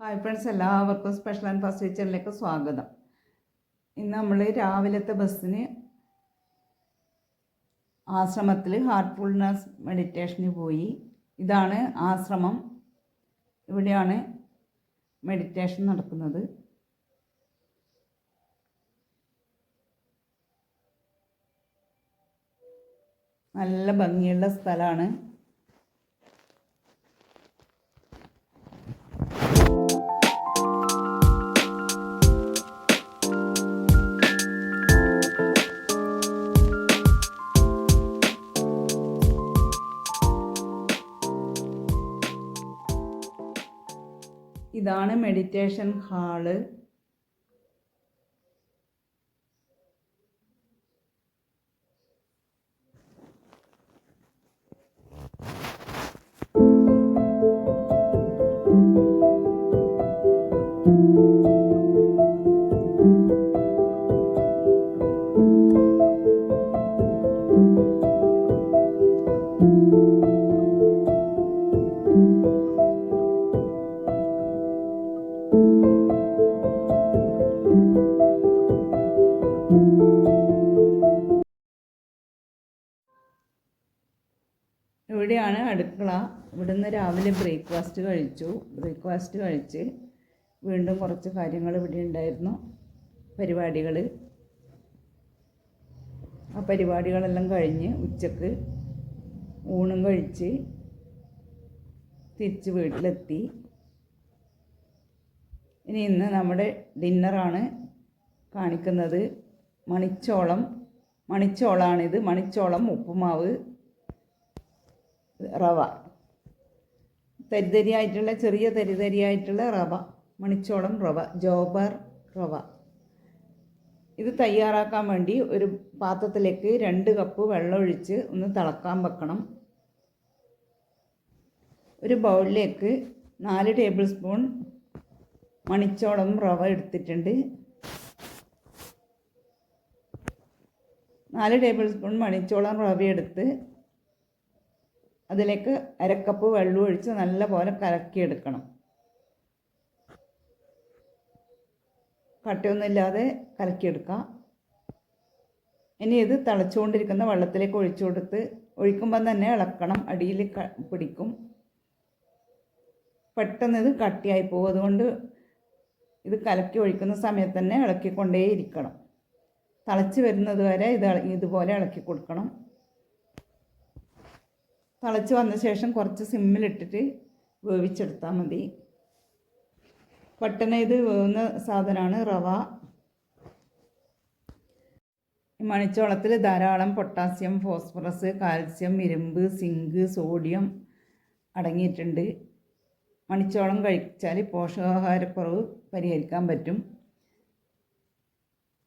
Hi friends എല്ലാവർക്കും special and first കിച്ചണിലേക്ക് സ്വാഗതം. ഇന്ന് നമ്മൾ രാവിലത്തെ ബസ്സിന് ആശ്രമത്തിൽ ഹാർട്ട്ഫുൾനെസ് മെഡിറ്റേഷന് പോയി. ഇതാണ് ആശ്രമം. ഇവിടെയാണ് മെഡിറ്റേഷൻ നടക്കുന്നത്. നല്ല ഭംഗിയുള്ള സ്ഥലമാണ് ഇതാണ് മെഡിറ്റേഷൻ ഹാൾ ഇവിടെയാണ് അടുക്കള. ഇവിടുന്ന് രാവിലെ ബ്രേക്ക്ഫാസ്റ്റ് കഴിച്ചു. ബ്രേക്ക്ഫാസ്റ്റ് കഴിച്ച് വീണ്ടും കുറച്ച് കാര്യങ്ങൾ ഇവിടെ ഉണ്ടായിരുന്നു. പരിപാടികൾ ആ പരിപാടികളെല്ലാം കഴിഞ്ഞ് ഉച്ചയ്ക്ക് ഊണും കഴിച്ച് തിരിച്ച് വീട്ടിലെത്തി. ഇനി ഇന്ന് നമ്മുടെ ഡിന്നറാണ് കാണിക്കുന്നത്. മണിച്ചോളം. മണിച്ചോളാണിത്. മണിച്ചോളം ഉപ്പുമാവ്. റവ. തരിതരിയായിട്ടുള്ള ചെറിയ തരിതരിയായിട്ടുള്ള റവ. മണിച്ചോളം റവ. ജോബർ റവ. ഇത് തയ്യാറാക്കാൻ വേണ്ടി ഒരു പാത്രത്തിലേക്ക് രണ്ട് കപ്പ് വെള്ളമൊഴിച്ച് ഒന്ന് തിളക്കാൻ വെക്കണം. ഒരു ബൗളിലേക്ക് നാല് ടേബിൾ സ്പൂൺ മണിച്ചോളം റവ എടുത്തിട്ടുണ്ട്. നാല് ടേബിൾ സ്പൂൺ മണിച്ചോളം റവ എടുത്ത് അതിലേക്ക് അരക്കപ്പ് വെള്ളം ഒഴിച്ച് നല്ലപോലെ കലക്കിയെടുക്കണം. കട്ടയൊന്നുമില്ലാതെ കലക്കിയെടുക്കാം. ഇനി ഇത് തിളച്ചുകൊണ്ടിരിക്കുന്ന വെള്ളത്തിലേക്ക് ഒഴിച്ചു കൊടുത്ത് ഒഴിക്കുമ്പം തന്നെ ഇളക്കണം. അടിയിൽ പിടിക്കും. പെട്ടെന്ന് ഇത് കട്ടിയായി പോകും. അതുകൊണ്ട് ഇത് കലക്കി ഒഴിക്കുന്ന സമയത്ത് തന്നെ ഇളക്കിക്കൊണ്ടേയിരിക്കണം. തിളച്ച് വരുന്നത് വരെ ഇത് ഇതുപോലെ ഇളക്കി കൊടുക്കണം. തിളച്ച് വന്ന ശേഷം കുറച്ച് സിമ്മിലിട്ടിട്ട് വേവിച്ചെടുത്താൽ മതി. പെട്ടെന്ന് ഇത് വേവുന്ന സാധനമാണ് റവ. മണിച്ചോളത്തിൽ ധാരാളം പൊട്ടാസ്യം ഫോസ്ഫറസ് കാൽസ്യം ഇരുമ്പ് സിങ്ക് സോഡിയം അടങ്ങിയിട്ടുണ്ട്. മണിച്ചോളം കഴിച്ചാൽ പോഷകാഹാരക്കുറവ് പരിഹരിക്കാൻ പറ്റും.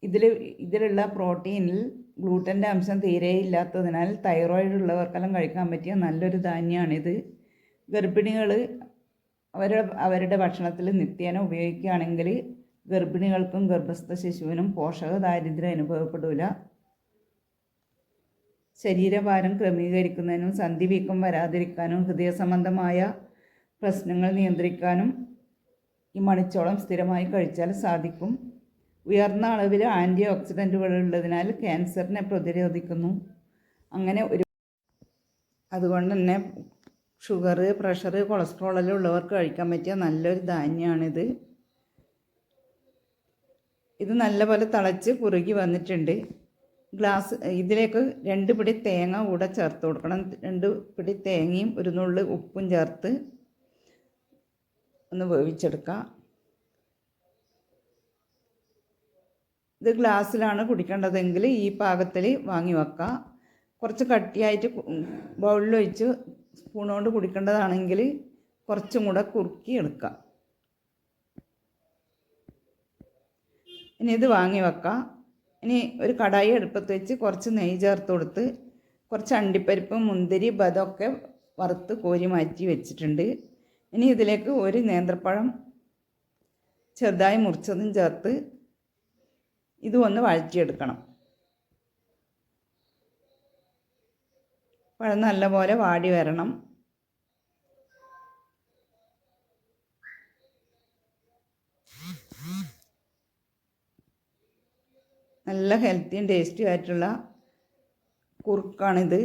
ഇതിൽ ഇതിലുള്ള പ്രോട്ടീനിൽ ഗ്ലൂട്ടന്റെ അംശം തീരെ ഇല്ലാത്തതിനാൽ തൈറോയിഡ് ഉള്ളവർക്കെല്ലാം കഴിക്കാൻ പറ്റിയ നല്ലൊരു ധാന്യമാണിത് ഗർഭിണികൾ അവർ അവരുടെ ഭക്ഷണത്തിൽ നിത്യേന ഉപയോഗിക്കുകയാണെങ്കിൽ ഗർഭിണികൾക്കും ഗർഭസ്ഥ ശിശുവിനും പോഷക ദാരിദ്ര്യം അനുഭവപ്പെടില്ല ശരീരഭാരം ക്രമീകരിക്കുന്നതിനും സന്ധിവീക്കം വരാതിരിക്കാനും ഹൃദയ സംബന്ധമായ പ്രശ്നങ്ങൾ നിയന്ത്രിക്കാനും ഈ മണിച്ചോളം സ്ഥിരമായി കഴിച്ചാൽ സാധിക്കും. ഉയർന്ന അളവിൽ ആന്റി ഓക്സിഡന്റുകൾ ഉള്ളതിനാൽ ക്യാൻസറിനെ പ്രതിരോധിക്കുന്നു. അങ്ങനെ ഒരു അതുകൊണ്ട് തന്നെ ഷുഗർ പ്രഷർ കൊളസ്ട്രോൾ എല്ലാം ഉള്ളവർക്ക് കഴിക്കാൻ പറ്റിയ നല്ലൊരു ധാന്യമാണിത് ഇത് നല്ലപോലെ തിളച്ച് കുറുകി വന്നിട്ടുണ്ട്. ഗ്ലാസ് ഇതിലേക്ക് രണ്ട് പിടി തേങ്ങ കൂടെ ചേർത്ത് കൊടുക്കണം. രണ്ട് പിടി തേങ്ങയും ഒരു നുള്ളി ഉപ്പും ചേർത്ത് ഒന്ന് വേവിച്ചെടുക്കാം. ഇത് ഗ്ലാസ്സിലാണ് കുടിക്കേണ്ടതെങ്കിൽ ഈ പാകത്തിൽ വാങ്ങി വെക്കാം കുറച്ച് കട്ടിയായിട്ട് ബൗളിലൊഴിച്ച് സ്പൂൺ കൊണ്ട് കുടിക്കേണ്ടതാണെങ്കിൽ കുറച്ചും കൂടെ കുറുക്കി എടുക്കാം ഇനി ഇത് വാങ്ങി വെക്കാം ഇനി ഒരു കടായി അടുപ്പത്ത് വെച്ച് കുറച്ച് നെയ്യ് ചേർത്ത് കൊടുത്ത് കുറച്ച് അണ്ടിപ്പരിപ്പ് മുന്തിരി ബദമൊക്കെ വറുത്ത് കോരി മാറ്റി വെച്ചിട്ടുണ്ട്. ഇനി ഇതിലേക്ക് ഒരു നേന്ത്രപ്പഴം ചെറുതായി മുറിച്ചതും ചേർത്ത് ഇതും ഒന്ന് വഴറ്റിയെടുക്കണം. പഴം നല്ലപോലെ വാടി വരണം. നല്ല ഹെൽത്തിയും ടേസ്റ്റിയും ആയിട്ടുള്ള കുറുക്കാണിത്.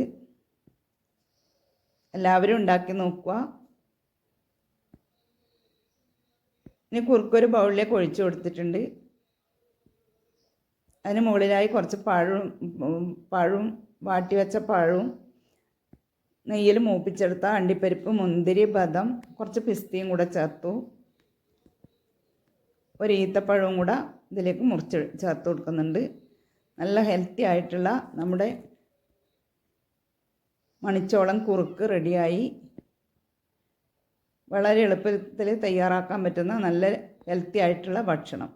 എല്ലാവരും ഉണ്ടാക്കി നോക്കുക. ഇനി കുറുക്കൊരു ബൗളിലേക്ക് ഒഴിച്ചു കൊടുത്തിട്ടുണ്ട്. അതിന് മുകളിലായി കുറച്ച് പഴവും പഴവും വാട്ടി വെച്ച പഴവും നെയ്യിൽ മൂപ്പിച്ചെടുത്ത അണ്ടിപ്പരിപ്പ് മുന്തിരി ബദം കുറച്ച് പിസ്തയും കൂടെ ചേർത്തു. ഒരു ഈത്തപ്പഴവും കൂടെ ഇതിലേക്ക് മുറിച്ച് ചേർത്ത് കൊടുക്കുന്നുണ്ട്. നല്ല ഹെൽത്തി ആയിട്ടുള്ള നമ്മുടെ മണിച്ചോളം കുറുക്ക് റെഡിയായി. വളരെ എളുപ്പത്തിൽ തയ്യാറാക്കാൻ പറ്റുന്ന നല്ല ഹെൽത്തി ആയിട്ടുള്ള ഭക്ഷണം.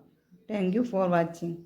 Thank you for watching